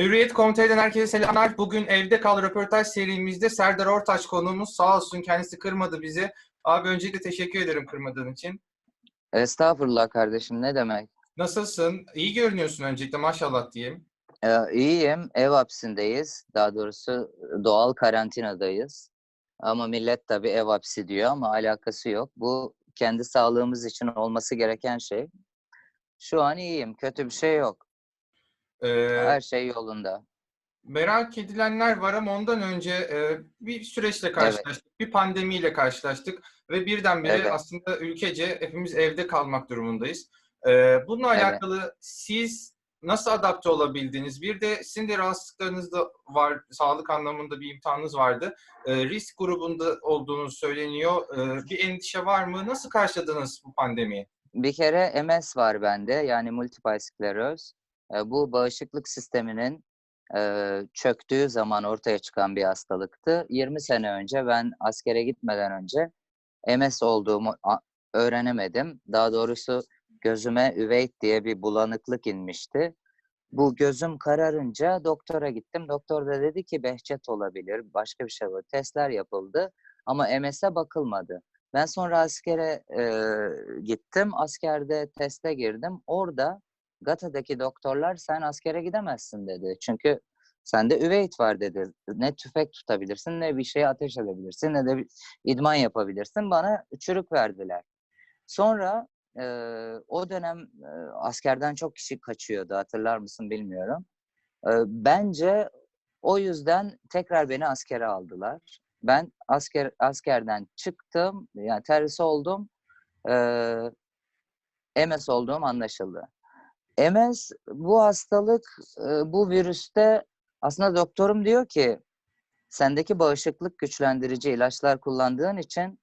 Hürriyet.com.tr'den herkese selamlar. Bugün Evde Kal röportaj serimizde Serdar Ortaç konuğumuz. Sağ olsun kendisi kırmadı bizi. Abi öncelikle teşekkür ederim kırmadığın için. Estağfurullah kardeşim ne demek? Nasılsın? İyi görünüyorsun öncelikle maşallah diyeyim. Ee, iyiyim. Ev hapisindeyiz. Daha doğrusu doğal karantinadayız. Ama millet tabii ev hapsi diyor ama alakası yok. Bu kendi sağlığımız için olması gereken şey. Şu an iyiyim. Kötü bir şey yok. Ee, Her şey yolunda. merak edilenler var ama ondan önce e, bir süreçle karşılaştık. Bir pandemiyle karşılaştık. Ve birdenbire Evet. aslında ülkece hepimiz evde kalmak durumundayız. Ee, bununla Evet. alakalı siz nasıl adapte olabildiniz? Bir de sizin de rahatsızlıklarınız da var. Sağlık anlamında bir imtihanınız vardı. Ee, risk grubunda olduğunuz söyleniyor. Ee, bir endişe var mı? Nasıl karşıladınız bu pandemiyi? Bir kere MS var bende yani multiple skleroz. Bu bağışıklık sisteminin çöktüğü zaman ortaya çıkan bir hastalıktı. 20 sene önce ben askere gitmeden önce MS olduğumu öğrenemedim. Daha doğrusu gözüme üveit diye bir bulanıklık inmişti. Bu gözüm kararınca doktora gittim. Doktor da dedi ki Behçet olabilir, başka bir şey var. Testler yapıldı ama MS'e bakılmadı. Ben sonra askere e, gittim. Askerde teste girdim. Orada Gata'daki doktorlar sen askere gidemezsin dedi. Çünkü sende üveit var dedi. Ne tüfek tutabilirsin, ne bir şeye ateş edebilirsin, ne de bir idman yapabilirsin. Bana çürük verdiler. Sonra e, o dönem e, askerden çok kişi kaçıyordu. Hatırlar mısın bilmiyorum. E, bence o yüzden tekrar beni askere aldılar. Ben asker askerden çıktım, yani terhis oldum. Eee MS olduğum anlaşıldı. MS bu hastalık, e, bu virüste aslında doktorum diyor ki sendeki bağışıklık güçlendirici ilaçlar kullandığın için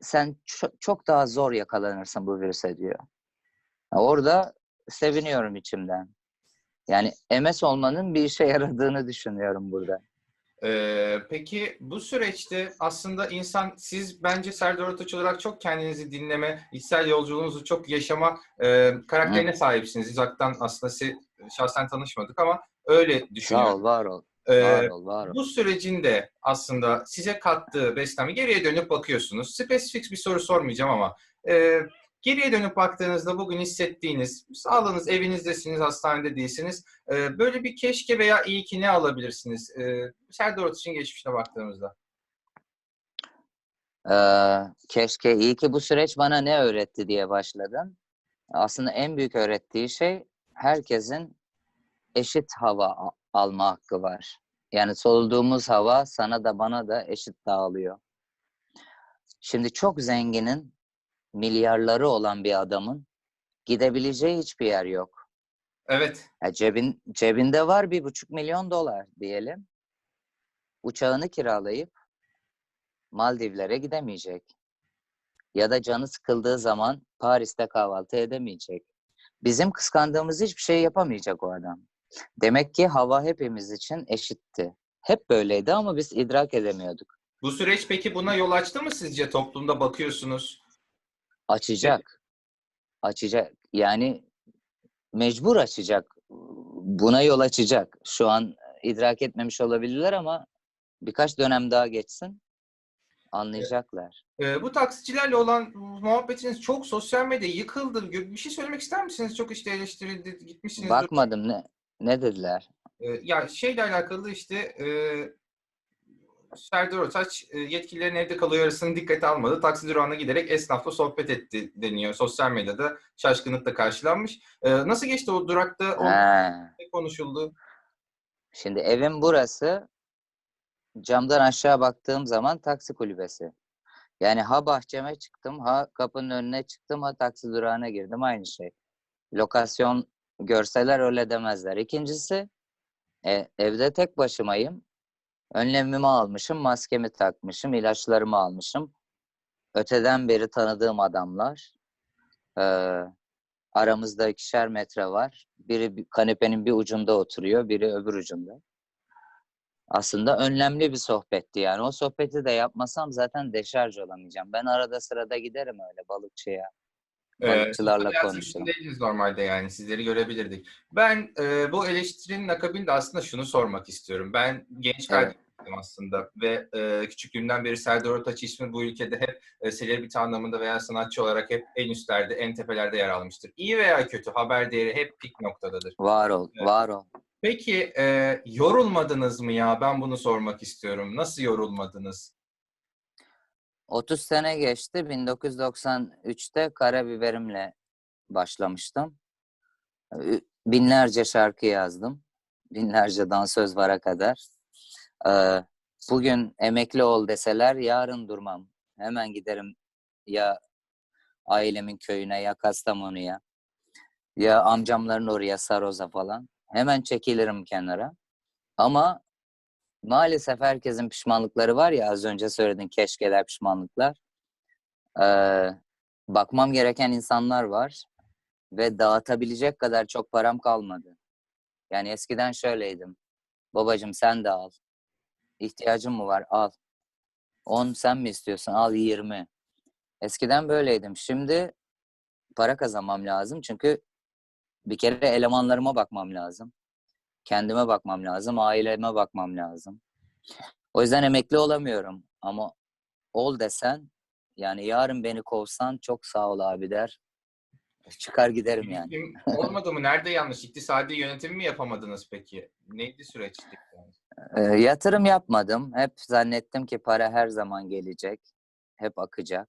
sen ço- çok daha zor yakalanırsın bu virüse diyor. Orada seviniyorum içimden. Yani MS olmanın bir işe yaradığını düşünüyorum burada. Ee, peki bu süreçte aslında insan, siz bence Serdar Ortaç olarak çok kendinizi dinleme, içsel yolculuğunuzu çok yaşama e, karakterine sahipsiniz. Uzaktan aslında sizi şahsen tanışmadık ama öyle Sağ düşünüyorum. ol, var ol. Ee, Var ol, var ol. bu sürecinde aslında size kattığı beslenme, geriye dönüp bakıyorsunuz. Spesifik bir soru sormayacağım ama e, geriye dönüp baktığınızda bugün hissettiğiniz, sağlığınız, evinizdesiniz, hastanede değilsiniz. E, böyle bir keşke veya iyi ki ne alabilirsiniz? E, Serdar Ortaç'ın geçmişine baktığımızda. Ee, keşke iyi ki bu süreç bana ne öğretti diye başladın. Aslında en büyük öğrettiği şey herkesin eşit hava alma hakkı var. Yani soluduğumuz hava sana da bana da eşit dağılıyor. Şimdi çok zenginin, milyarları olan bir adamın gidebileceği hiçbir yer yok. Evet. Ya cebin, cebinde var bir buçuk milyon dolar diyelim. Uçağını kiralayıp Maldivlere gidemeyecek. Ya da canı sıkıldığı zaman Paris'te kahvaltı edemeyecek. Bizim kıskandığımız hiçbir şey yapamayacak o adam. Demek ki hava hepimiz için eşitti. Hep böyleydi ama biz idrak edemiyorduk. Bu süreç peki buna yol açtı mı sizce toplumda bakıyorsunuz? Açacak. Açacak. Yani mecbur açacak. Buna yol açacak. Şu an idrak etmemiş olabilirler ama birkaç dönem daha geçsin anlayacaklar. E, bu taksicilerle olan muhabbetiniz çok sosyal medya yıkıldı. Bir şey söylemek ister misiniz? Çok işte eleştirildi, gitmişsiniz. Bakmadım ne ne dediler? E, ya şeyle alakalı işte e, Serdar Ortaç e, yetkililerin evde kalıyor arasını dikkate almadı. Taksi durağına giderek esnafla sohbet etti deniyor. Sosyal medyada şaşkınlıkla karşılanmış. E, nasıl geçti o durakta? O ne konuşuldu? Şimdi evim burası. Camdan aşağı baktığım zaman taksi kulübesi. Yani ha bahçeme çıktım, ha kapının önüne çıktım, ha taksi durağına girdim. Aynı şey. Lokasyon görseler öyle demezler. İkincisi, e, evde tek başımayım. Önlemimi almışım, maskemi takmışım, ilaçlarımı almışım. Öteden beri tanıdığım adamlar. Ee, aramızda ikişer metre var. Biri bir- kanepenin bir ucunda oturuyor, biri öbür ucunda. Aslında önlemli bir sohbetti yani. O sohbeti de yapmasam zaten deşarj olamayacağım. Ben arada sırada giderim öyle balıkçıya. Ee, Balıkçılarla hayatın konuşurum. içindeydiniz normalde yani sizleri görebilirdik. Ben e, bu eleştirinin akabinde aslında şunu sormak istiyorum. Ben genç Evet. aslında ve e, küçüklüğümden beri Serdar Ortaç ismi bu ülkede hep e, selebriti anlamında veya sanatçı olarak hep en üstlerde, en tepelerde yer almıştır. İyi veya kötü haber değeri hep pik noktadadır. Var ol, Evet. var ol. Peki e, yorulmadınız mı ya? Ben bunu sormak istiyorum. Nasıl yorulmadınız? 30 sene geçti. 1993'te Karabiberim'le başlamıştım. Binlerce şarkı yazdım. Binlerce dansöz vara kadar. Ee, Bugün emekli ol deseler yarın durmam. Hemen giderim ya ailemin köyüne ya Kastamonu'ya ya amcamların oraya Saroz'a falan. Hemen çekilirim kenara. Ama maalesef herkesin pişmanlıkları var ya az önce söyledin keşkeler pişmanlıklar. Ee, bakmam gereken insanlar var ve dağıtabilecek kadar çok param kalmadı. Yani eskiden şöyleydim. Babacım sen de al. İhtiyacın mı var? Al. 10 sen mi istiyorsun? Al 20. Eskiden böyleydim. Şimdi para kazanmam lazım. Çünkü bir kere elemanlarıma bakmam lazım. Kendime bakmam lazım. Aileme bakmam lazım. O yüzden emekli olamıyorum. Ama ol desen yani yarın beni kovsan çok sağ ol abi der. Çıkar giderim yani. Yönetim olmadı mı? Nerede yanlış? İktisadi yönetimi mi yapamadınız peki? Neydi süreç? Yani? Ee, yatırım yapmadım. Hep zannettim ki para her zaman gelecek. Hep akacak.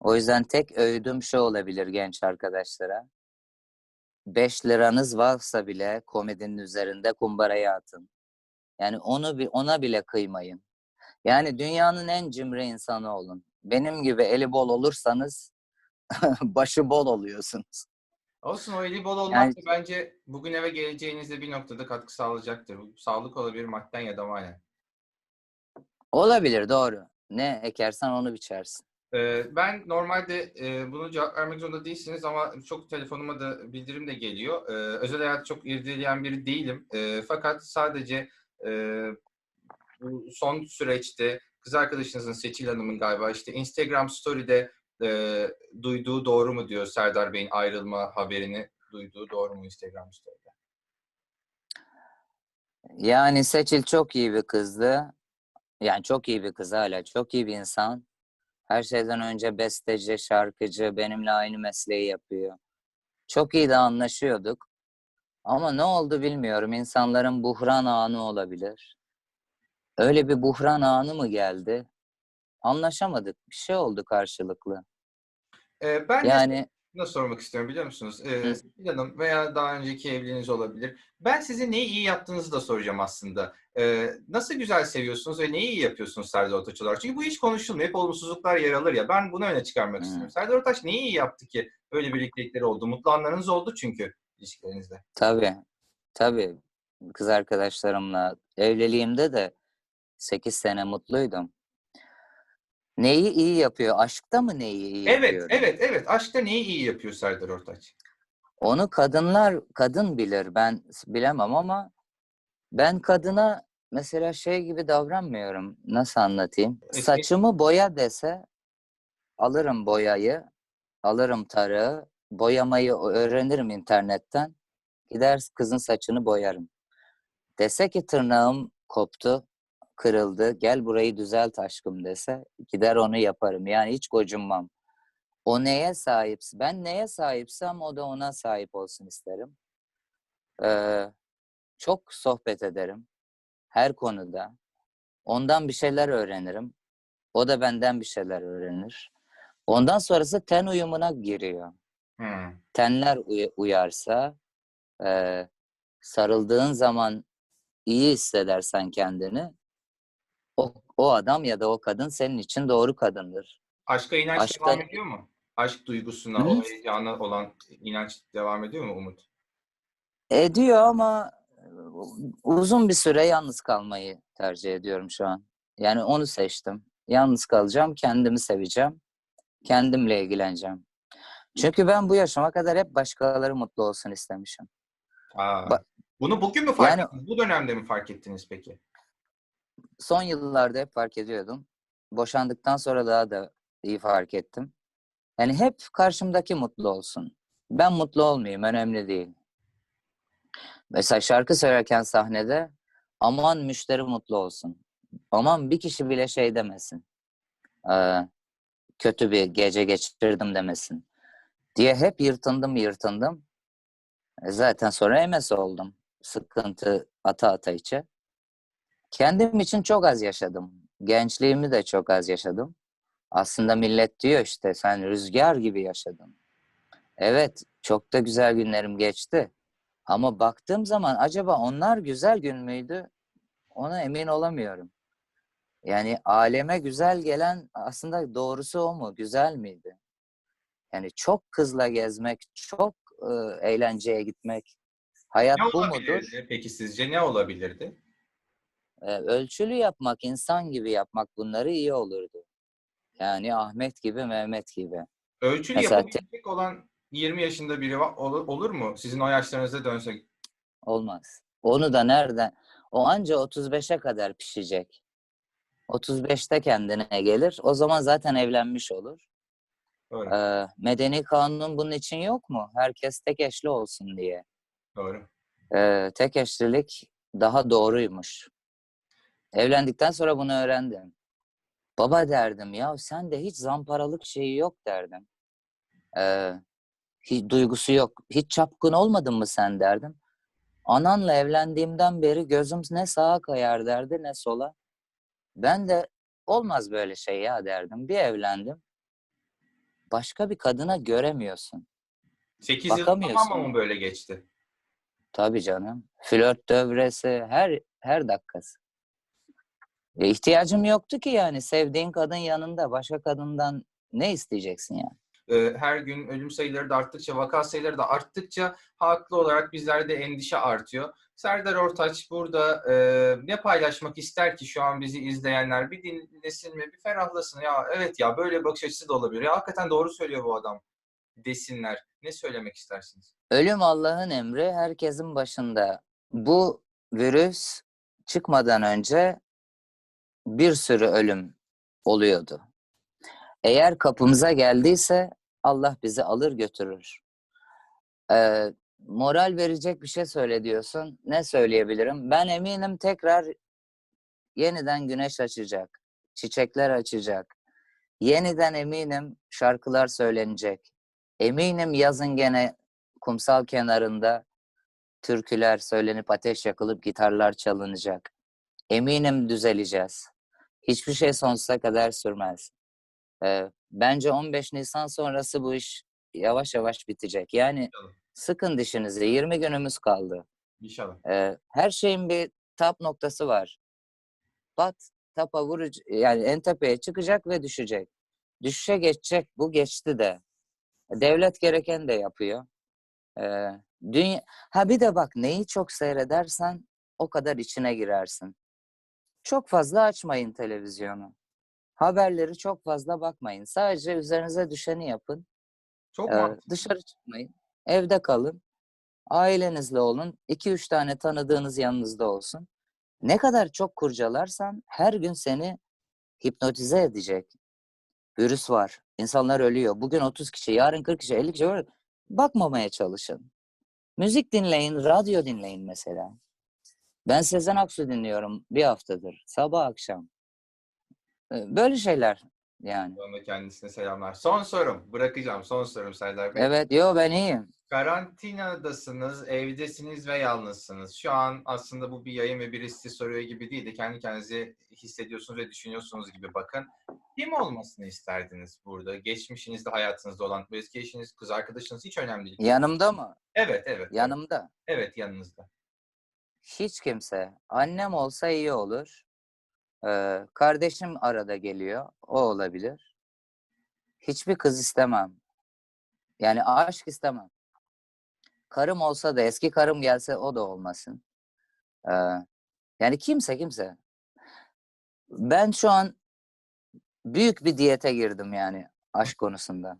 O yüzden tek öğüdüm şu olabilir genç arkadaşlara. 5 liranız varsa bile komedinin üzerinde kumbaraya atın. Yani onu bir ona bile kıymayın. Yani dünyanın en cimri insanı olun. Benim gibi eli bol olursanız başı bol oluyorsunuz. Olsun o eli bol olmak Yani- da bence bugün eve geleceğinizde bir noktada katkı sağlayacaktır. Sağlık olabilir madden ya da manen. Olabilir doğru. Ne ekersen onu biçersin. Ee, Ben normalde e, bunu cevap vermek zorunda değilsiniz ama çok telefonuma da bildirim de geliyor. Ee, Özel hayatı çok irdeleyen biri değilim. Ee, Fakat sadece e, bu son süreçte kız arkadaşınızın Seçil Hanım'ın galiba işte Instagram Story'de e, duyduğu doğru mu diyor Serdar Bey'in ayrılma haberini duyduğu doğru mu Instagram Story'de? Yani Seçil çok iyi bir kızdı. Yani çok iyi bir kız hala. Çok iyi bir insan. Her şeyden önce besteci, şarkıcı, benimle aynı mesleği yapıyor. Çok iyi de anlaşıyorduk. Ama ne oldu bilmiyorum. İnsanların buhran anı olabilir. Öyle bir buhran anı mı geldi? Anlaşamadık. Bir şey oldu karşılıklı. Ee, Ben de Yani Şunu da sormak istiyorum biliyor musunuz? Ee, Hanım veya daha önceki evliliğiniz olabilir. Ben size neyi iyi yaptığınızı da soracağım aslında. Ee, nasıl güzel seviyorsunuz ve neyi iyi yapıyorsunuz Serdar Ortaç olarak? Çünkü bu hiç konuşulmuyor. Hep olumsuzluklar yer alır ya. Ben bunu öne çıkarmak Hı. istiyorum. Serdar Ortaç neyi iyi yaptı ki böyle birliktelikleri oldu? Mutlu anlarınız oldu çünkü ilişkilerinizde. tabii, tabii kız arkadaşlarımla evliliğimde de 8 sene mutluydum. Neyi iyi yapıyor? Aşkta mı neyi iyi Evet, yapıyorum? evet, evet. Aşkta neyi iyi yapıyor Serdar Ortaç? Onu kadınlar, kadın bilir. Ben bilemem ama ben kadına mesela şey gibi davranmıyorum. Nasıl anlatayım? Peki. Saçımı boya dese alırım boyayı, alırım tarağı, boyamayı öğrenirim internetten. Gider kızın saçını boyarım. Dese ki tırnağım koptu, kırıldı, gel burayı düzelt aşkım dese gider onu yaparım. Yani hiç gocunmam. O neye sahipse, ben neye sahipsem o da ona sahip olsun isterim. Ee, çok sohbet ederim. Her konuda. Ondan bir şeyler öğrenirim. O da benden bir şeyler öğrenir. Ondan sonrası ten uyumuna giriyor. Hmm. Tenler uy- uyarsa, e, sarıldığın zaman iyi hissedersen kendini, o, o adam ya da o kadın senin için doğru kadındır. Aşka inanç Aşkta- devam ediyor mu? Aşk duygusuna, Hı? o heyecana olan inanç devam ediyor mu Umut? Ediyor ama e, uzun bir süre yalnız kalmayı tercih ediyorum şu an. Yani onu seçtim. Yalnız kalacağım, kendimi seveceğim, kendimle ilgileneceğim. Çünkü ben bu yaşıma kadar hep başkaları mutlu olsun istemişim. Aa, Ba- bunu bugün mü fark Yani- ettiniz? Bu dönemde mi fark ettiniz peki? Son yıllarda hep fark ediyordum. Boşandıktan sonra daha da iyi fark ettim. Yani hep karşımdaki mutlu olsun. Ben mutlu olmayayım, önemli değil. Mesela şarkı söylerken sahnede aman müşteri mutlu olsun. Aman bir kişi bile şey demesin. Ee, kötü bir gece geçirdim demesin. Diye hep yırtındım yırtındım. E zaten sonra MS oldum. Sıkıntı ata ata içe. Kendim için çok az yaşadım. Gençliğimi de çok az yaşadım. Aslında millet diyor işte sen rüzgar gibi yaşadın. Evet çok da güzel günlerim geçti. Ama baktığım zaman acaba onlar güzel gün müydü? Ona emin olamıyorum. Yani aleme güzel gelen aslında doğrusu o mu? Güzel miydi? Yani çok kızla gezmek, çok e, eğlenceye gitmek. Hayat Ne bu mudur? Peki sizce ne olabilirdi? E, ölçülü yapmak, insan gibi yapmak bunları iyi olurdu. Yani Ahmet gibi, Mehmet gibi. Ölçülü Mesela yapabilecek olan 20 yaşında biri va- olur, olur mu? Sizin o yaşlarınızda dönsek. Olmaz. Onu da nereden? O anca 35'e kadar pişecek. 35'te kendine gelir. O zaman zaten evlenmiş olur. Doğru. Ee, medeni kanun bunun için yok mu? Herkes tek eşli olsun diye. Doğru. Ee, tek eşlilik daha doğruymuş. Evlendikten sonra bunu öğrendim. Baba derdim ya sen de hiç zamparalık şeyi yok derdim. Ee, hiç duygusu yok. Hiç çapkın olmadın mı sen derdim. Ananla evlendiğimden beri gözüm ne sağa kayar derdi ne sola. Ben de olmaz böyle şey ya derdim. Bir evlendim. Başka bir kadına göremiyorsun. 8 yıl tamam mı böyle geçti? Tabii canım. Flört dövresi her her dakikası. E, ihtiyacım yoktu ki yani sevdiğin kadın yanında başka kadından ne isteyeceksin yani? Her gün ölüm sayıları da arttıkça, vaka sayıları da arttıkça haklı olarak bizlerde endişe artıyor. Serdar Ortaç burada e, ne paylaşmak ister ki şu an bizi izleyenler? Bir dinlesin mi? Bir ferahlasın. Ya evet ya böyle bakış açısı da olabilir. Ya hakikaten doğru söylüyor bu adam desinler. Ne söylemek istersiniz? Ölüm Allah'ın emri herkesin başında. Bu virüs çıkmadan önce bir sürü ölüm oluyordu. Eğer kapımıza geldiyse Allah bizi alır götürür. Ee, moral verecek bir şey söyle diyorsun. Ne söyleyebilirim? Ben eminim tekrar yeniden güneş açacak. Çiçekler açacak. Yeniden eminim şarkılar söylenecek. Eminim yazın gene kumsal kenarında türküler söylenip ateş yakılıp gitarlar çalınacak. Eminim düzeleceğiz. Hiçbir şey sonsuza kadar sürmez. Ee, bence 15 Nisan sonrası bu iş yavaş yavaş bitecek. Yani İnşallah. sıkın dişinizi. 20 günümüz kaldı. İnşallah. Ee, her şeyin bir tap noktası var. Bat tapa vurucu yani en tepeye çıkacak ve düşecek. Düşüşe geçecek. Bu geçti de. Devlet gereken de yapıyor. Ee, dünya ha bir de bak neyi çok seyredersen o kadar içine girersin. Çok fazla açmayın televizyonu. Haberleri çok fazla bakmayın. Sadece üzerinize düşeni yapın. Çok Ee, mantıklı. dışarı çıkmayın. Evde kalın. Ailenizle olun. 2-3 tane tanıdığınız yanınızda olsun. Ne kadar çok kurcalarsan her gün seni hipnotize edecek. Virüs var. İnsanlar ölüyor. Bugün 30 kişi, yarın 40 kişi, 50 kişi var. Bakmamaya çalışın. Müzik dinleyin, radyo dinleyin mesela. Ben Sezen Aksu dinliyorum bir haftadır. Sabah akşam. Böyle şeyler yani. Da kendisine selamlar. Son sorum. Bırakacağım. Son sorum Serdar Bey. Evet, yo ben iyiyim. Karantinadasınız, evdesiniz ve yalnızsınız. Şu an aslında bu bir yayın ve birisi soruyor gibi değil de kendi kendinizi hissediyorsunuz ve düşünüyorsunuz gibi bakın. Kim olmasını isterdiniz burada? Geçmişinizde, hayatınızda olan eski eşiniz, kız arkadaşınız hiç önemli değil. Yanımda mı? Evet, evet. Yanımda. Evet, yanınızda. Hiç kimse. Annem olsa iyi olur. Ee, kardeşim arada geliyor. O olabilir. Hiçbir kız istemem. Yani aşk istemem. Karım olsa da eski karım gelse o da olmasın. Ee, yani kimse kimse. Ben şu an büyük bir diyete girdim yani aşk konusunda.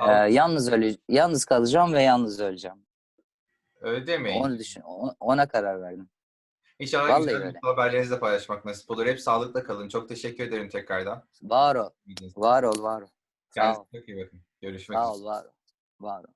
Ee, yalnız öle yalnız kalacağım ve yalnız öleceğim. Öyle demeyin. Onu düşün. Ona karar verdim. İnşallah Vallahi güzel öyle. haberlerinizi de paylaşmak nasip olur. Hep sağlıkla kalın. Çok teşekkür ederim tekrardan. Var ol, var ol, var ol. Sağ Kendinize ol. çok iyi bakın. Görüşmek Sağ üzere. ol, var, var ol.